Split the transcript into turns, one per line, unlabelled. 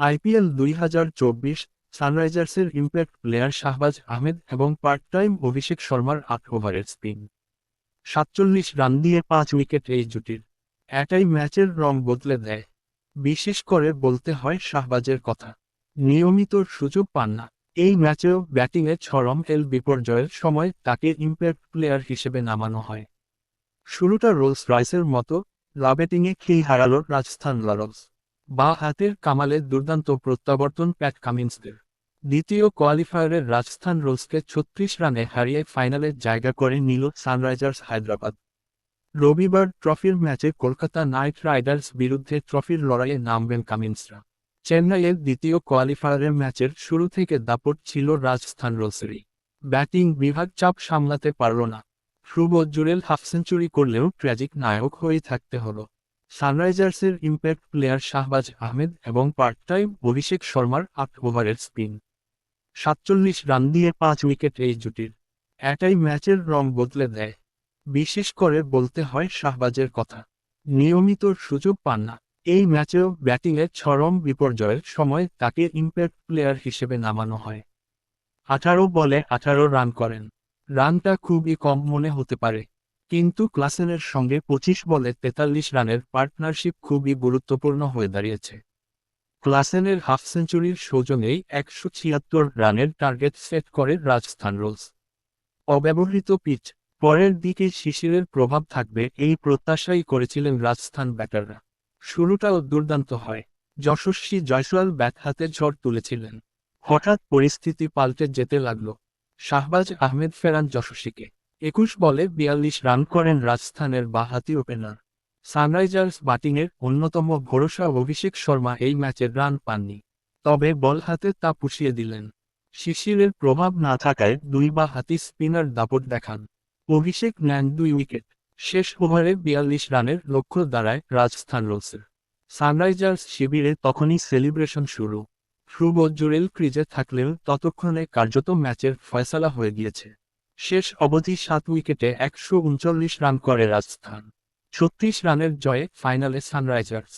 IPL দুই হাজার চব্বিশ, সানরাইজার্সের ইম্প্যাক্ট প্লেয়ার শাহবাজ আহমেদ এবং পার্ট টাইম অভিষেক শর্মার আট ওভারের স্পিন। সাতচল্লিশ রান দিয়ে পাঁচ উইকেট এই জুটির। এটাই ম্যাচের রং বদলে দেয়। বিশেষ করে বলতে হয় শাহবাজের কথা। নিয়মিত সুযোগ পান না। এই ম্যাচেও ব্যাটিংয়ে ছরম এল বিপর্যয়ের সময় তাকে ইম্প্যাক্ট প্লেয়ার হিসেবে নামানো হয়। শুরুটা রোলস রাইসের মতো লাবেটিংয়ে খেই হারালো রাজস্থান লরলস। বা হাতের কামালে দুর্দান্ত প্রত্যাবর্তন প্যাট কামিন্সদের। দ্বিতীয় কোয়ালিফায়ারের রাজস্থান রোলসকে ছত্রিশ রানে হারিয়ে ফাইনালে জায়গা করে নিল সানরাইজার্স হায়দ্রাবাদ। রবিবার ট্রফির ম্যাচে কলকাতা নাইট রাইডার্স বিরুদ্ধে ট্রফির লড়াইয়ে নামবেন কামিন্সরা। চেন্নাইয়ের দ্বিতীয় কোয়ালিফায়ারের ম্যাচের শুরু থেকে দাপট ছিল রাজস্থান রোলসেরই। ব্যাটিং বিভাগ চাপ সামলাতে পারল না। ধ্রুব জুরেল হাফ সেঞ্চুরি করলেও ট্র্যাজিক নায়ক হয়ে থাকতে হলো। সানরাইজার্সের ইম্প্যাক্ট প্লেয়ার শাহবাজ আহমেদ এবং পার্ট টাইম অভিষেক শর্মার আট ওভারের স্পিন। সাতচল্লিশ রান দিয়ে পাঁচ উইকেট এই জুটির। এটাই ম্যাচের রং বদলে দেয়। বিশেষ করে বলতে হয় শাহবাজের কথা। নিয়মিত সুযোগ পান না। এই ম্যাচেও ব্যাটিংয়ে চরম বিপর্যয়ের সময় তাকে ইম্প্যাক্ট প্লেয়ার হিসেবে নামানো হয়। আঠারো বলে আঠারো রান করেন। রানটা খুবই কম মনে হতে পারে। কিন্তু ক্লাসেনের সঙ্গে পঁচিশ বলে তেতাল্লিশ রানের পার্টনারশিপ খুবই গুরুত্বপূর্ণ হয়ে দাঁড়িয়েছে। ক্লাসেনের হাফ সেঞ্চুরির সৌজন্যেই একশো ছিয়াত্তর রানের টার্গেট সেট করে রাজস্থান রোলস। অব্যবহৃত পিচ, পরের দিকে শিশিরের প্রভাব থাকবে এই প্রত্যাশাই করেছিলেন রাজস্থান ব্যাটাররা। শুরুটাও দুর্দান্ত হয়। যশস্বী জয়সওয়াল ব্যাট হাতে ঝড় তুলেছিলেন। হঠাৎ পরিস্থিতি পাল্টে যেতে লাগল। শাহবাজ আহমেদ ফেরান যশস্বীকে। একুশ বলে বিয়াল্লিশ রান করেন রাজস্থানের বাহাতি ওপেনার। সানরাইজার্স ব্যাটিংয়ের অন্যতম ভরসা অভিষেক শর্মা এই ম্যাচের রান পাননি। তবে বল হাতে তা পুষিয়ে দিলেন। শিশিরের প্রভাব না থাকায় দুই বা হাতি স্পিনার দাপট দেখান। অভিষেক নেন দুই উইকেট। শেষ ওভারে বিয়াল্লিশ রানের লক্ষ্য দাঁড়ায় রাজস্থান রোলসের সানরাইজার্স শিবিরে তখনই সেলিব্রেশন শুরু। ধ্রুব জুরেল ক্রিজে থাকলেও ততক্ষণে কার্যত ম্যাচের ফয়সালা হয়ে গিয়েছে। শেষ অবধি সাত উইকেটে একশো উনচল্লিশ রান করে রাজস্থান। ছত্রিশ রানের জয়ে ফাইনালে সানরাইজার্স।